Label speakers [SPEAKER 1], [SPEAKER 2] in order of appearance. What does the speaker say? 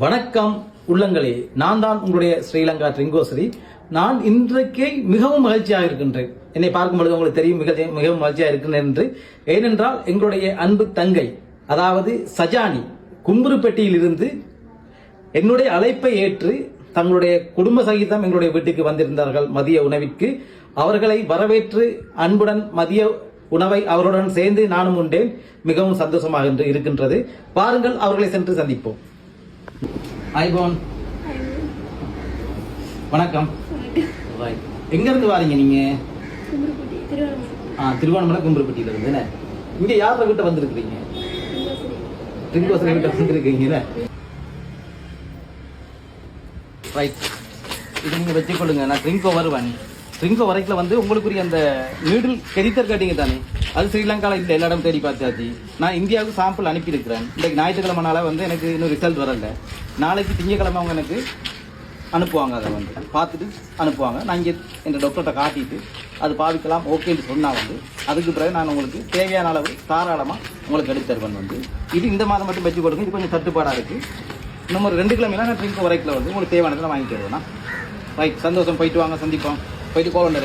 [SPEAKER 1] வணக்கம் உள்ளங்களே. நான் தான் உங்களுடைய ஸ்ரீலங்கா ட்ரிங்கோசரி நான் இன்றைக்கு மிகவும் மகிழ்ச்சியாக இருக்கின்றேன். என்னை பார்க்கும் பொழுது உங்களுக்கு தெரியும் மிக மிகவும் மகிழ்ச்சியாக இருக்கின்றேன் என்று. ஏனென்றால் எங்களுடைய அன்பு தங்கை அதாவது சஜானி கும்புருப்பட்டியில் இருந்து என்னுடைய அழைப்பை ஏற்று தங்களுடைய குடும்ப சகிதம் எங்களுடைய வீட்டுக்கு வந்திருந்தார்கள் மதிய உணவிற்கு. அவர்களை வரவேற்று அன்புடன் மதிய உணவை அவருடன் சேர்ந்து நானும் உண்டேன். மிகவும் சந்தோஷமாக இருக்கின்றது. பாருங்கள் அவர்களை சென்று சந்திப்போம். ஐபோன். வணக்கம். எங்க இருந்து வாரீங்க நீங்க? ஆ, திருவண்ணாமலை கும்புருப்பட்டியில இருந்து என்ன? இங்க யார கிட்ட வந்திருக்கிறீங்க? ட்ரிங்கோசரி கிட்ட வந்திருக்கீங்கல்ல. ரைட் இது நீங்க வச்சுக்கொள்ளுங்க. நான் ட்ரிங்கோ வருவேன். ட்ரிங்கோ வரைக்கும் வந்து உங்களுக்குரிய அந்த நீடில் கெரித்தர் கேட்டீங்க தானே? அது ஸ்ரீலங்காவில் இல்லை எல்லா இடம் தேடி பார்த்தாச்சு. நான் இந்தியாவுக்கு சாம்பிள் அனுப்பியிருக்கிறேன். இன்றைக்கு ஞாயிற்றுக்கிழமைனால வந்து எனக்கு இன்னும் ரிசல்ட் வரல. நாளைக்கு திங்கக்கிழமை அவங்க எனக்கு அனுப்புவாங்க அதை வந்து. பார்த்துட்டு அனுப்புவாங்க. நான் இங்கே என் டாக்டர்கிட்ட காட்டிட்டு அது பாவிக்கலாம் ஓகேன்னு சொன்னால் வந்து அதுக்கு பிறகு நான் உங்களுக்கு தேவையான அளவு தாராளமாக உங்களுக்கு எடுத்து தருவேன் வந்து. இது இந்த மாதம் மட்டும் வச்சு கொடுங்க. இது கொஞ்சம் தட்டுப்பாடாக இருக்குது இன்னும் ஒரு ரெண்டு கிழமையில நான் ட்ரிங்க் வரைக்கும் வந்து உங்களுக்கு தேவையானதை வாங்கி தருவேண்ணா ரைட் சந்தோஷம். போயிட்டு வாங்க. சந்திப்போம். போயிட்டு கோவம்